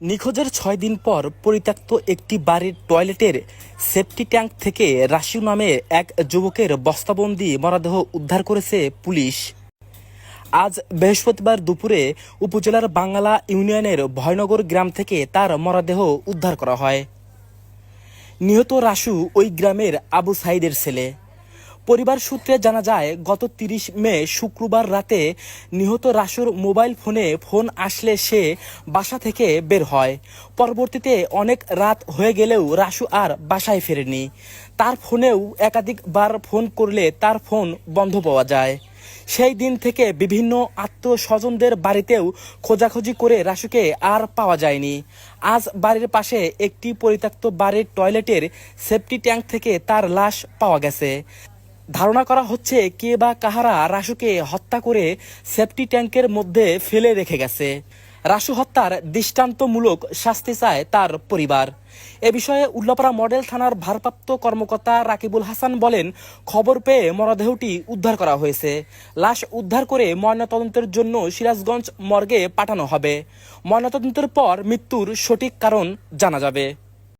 নিখোঁজের ছয় দিন পর পরিত্যক্ত একটি বাড়ির টয়লেটের সেফটি ট্যাঙ্ক থেকে রাশিউ নামে এক যুবকের বস্তাবন্দি মরদেহ উদ্ধার করেছে পুলিশ। আজ বৃহস্পতিবার দুপুরে উপজেলার বাংলা ইউনিয়নের ভয়নগর গ্রাম থেকে তার মরদেহ উদ্ধার করা হয়। নিহত রাসু ওই গ্রামের আবু সাইদের ছেলে। পরিবার সূত্রে জানা যায়, গত তিরিশ মে শুক্রবার রাতে নিহত রাসুর মোবাইল ফোনে ফোন আসলে সে বাসা থেকে বের হয়। পরবর্তীতে অনেক রাত হয়ে গেলেও রাসু আর বাসায় ফেরেনি। তার ফোনেও একাধিকবার ফোন করলে তার ফোন বন্ধ পাওয়া যায়। সেই দিন থেকে বিভিন্ন আত্মস্বজনদের বাড়িতেও খোঁজাখুঁজি করে রাসুকে আর পাওয়া যায়নি। আজ বাড়ির পাশে একটি পরিত্যক্ত বাড়ির টয়লেটের সেফটি ট্যাঙ্ক থেকে তার লাশ পাওয়া গেছে। ধারণা করা হচ্ছে কে বা কাহারা রাসুকে হত্যা করে সেফটি ট্যাঙ্কের মধ্যে ফেলে রেখে গেছে। রাসু হত্যার দৃষ্টান্তমূলক শাস্তি চায় তার পরিবার। এ বিষয়ে উল্লাপাড়া মডেল থানার ভারপ্রাপ্ত কর্মকর্তা রাকিবুল হাসান বলেন, খবর পেয়ে মরদেহটি উদ্ধার করা হয়েছে। লাশ উদ্ধার করে ময়নাতদন্তের জন্য সিরাজগঞ্জ মর্গে পাঠানো হবে। ময়নাতদন্তের পর মৃত্যুর সঠিক কারণ জানা যাবে।